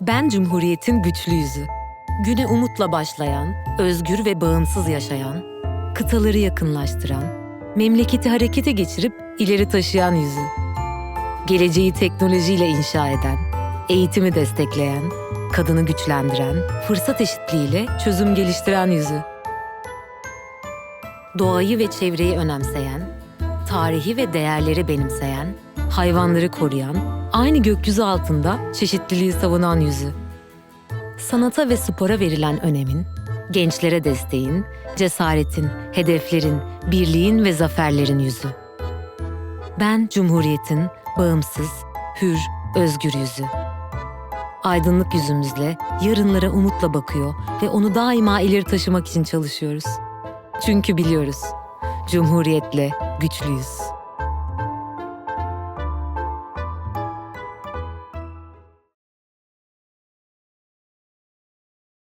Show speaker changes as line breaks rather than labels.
Ben Cumhuriyet'in güçlü yüzü. Güne umutla başlayan, özgür ve bağımsız yaşayan, kıtaları yakınlaştıran, memleketi harekete geçirip ileri taşıyan yüzü. Geleceği teknolojiyle inşa eden, eğitimi destekleyen, kadını güçlendiren, fırsat eşitliğiyle çözüm geliştiren yüzü. Doğayı ve çevreyi önemseyen, tarihi ve değerleri benimseyen, hayvanları koruyan, aynı gökyüzü altında çeşitliliği savunan yüzü. Sanata ve spora verilen önemin, gençlere desteğin, cesaretin, hedeflerin, birliğin ve zaferlerin yüzü. Ben Cumhuriyet'in bağımsız, hür, özgür yüzü. Aydınlık yüzümüzle yarınlara umutla bakıyor ve onu daima ileri taşımak için çalışıyoruz. Çünkü biliyoruz, Cumhuriyetle güçlüyüz.